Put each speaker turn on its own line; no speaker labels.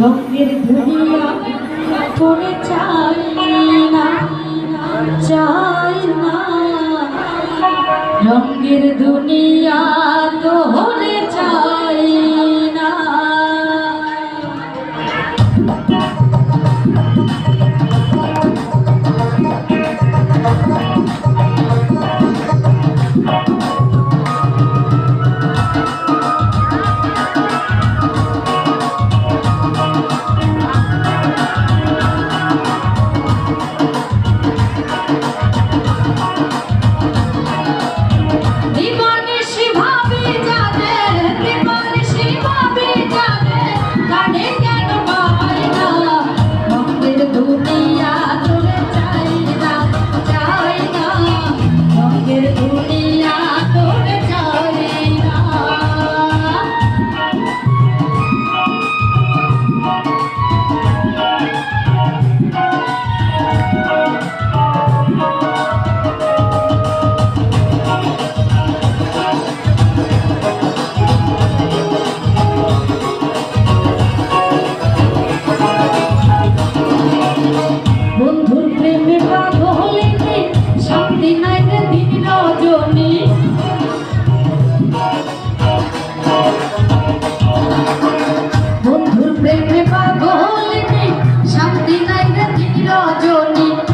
রঙের দুনিয়া পড়ে চাই না চাই না। রঙের দুনিয়া Thank you.